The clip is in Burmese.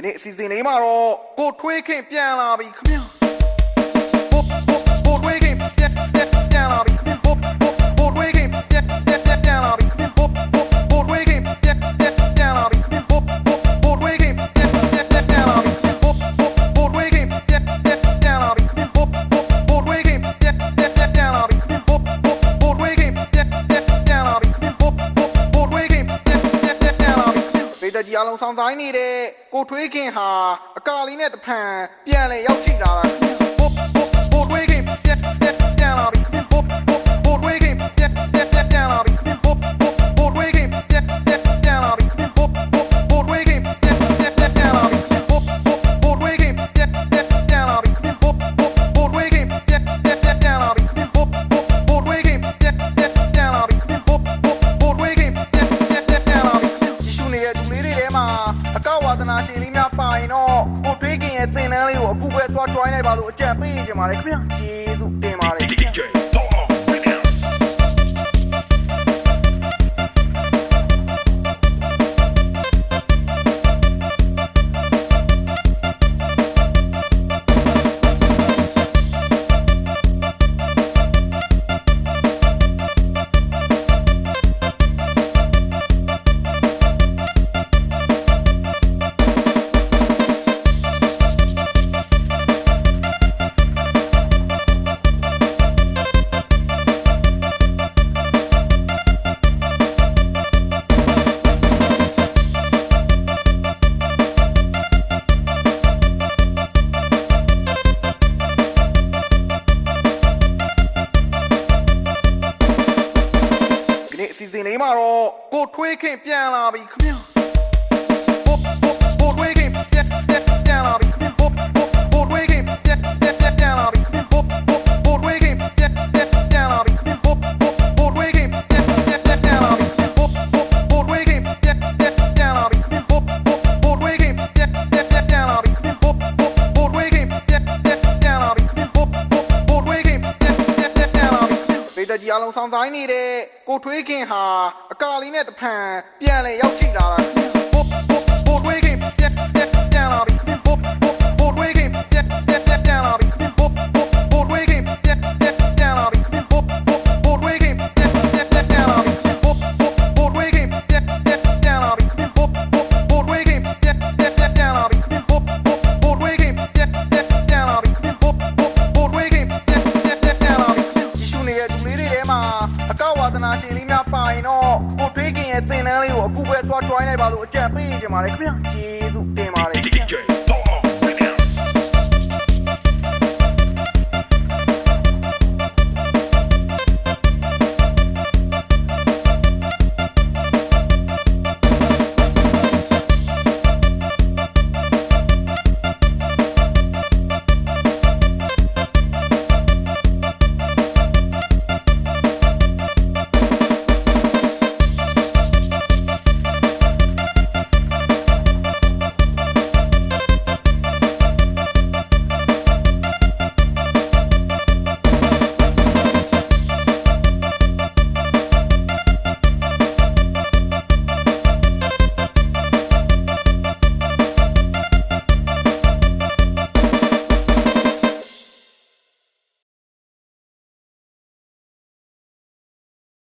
ဒီနေ့အစီအစဉ်လေးမှာတော့ကိုထွေးခင်ပြန်လာပြီခင်ဗျာ ရာလုံးဆောင်ဆိုင်နေတဲ့ကိုထွေးခင်ဟာအကာလီနဲ့တဖန်ပြန်လဲရောက်ရှိလာတာ ရှည်လေးများပါရင်တော့ဟိုတွေးခင်ရဲ့သင်တန်းလေးကိုအခုပဲသွား join လိုက်ပါလို့အကြံပေးချင်ပါတယ်ခင်ဗျာကျေးဇူး စီစဉ်လေးမှာတော့ကိုထွေးခင်ပြန်လာပြီခင်ဗျာ က်ကြီးအလုံးဆောင်ဆိုင်နေတဲ့ကိုထွေးခင်ဟာအကာလီနဲ့တဖန်ပြန်လဲရောက်ရှိလာတာ တဲ့သင်တန်းလေးကိုအခုပဲတွားတွိုင်းလိုက်ပါလို့အကြံပေးချင်ပါတယ်ခင်ဗျာကျေးဇူးတင်ပါတယ်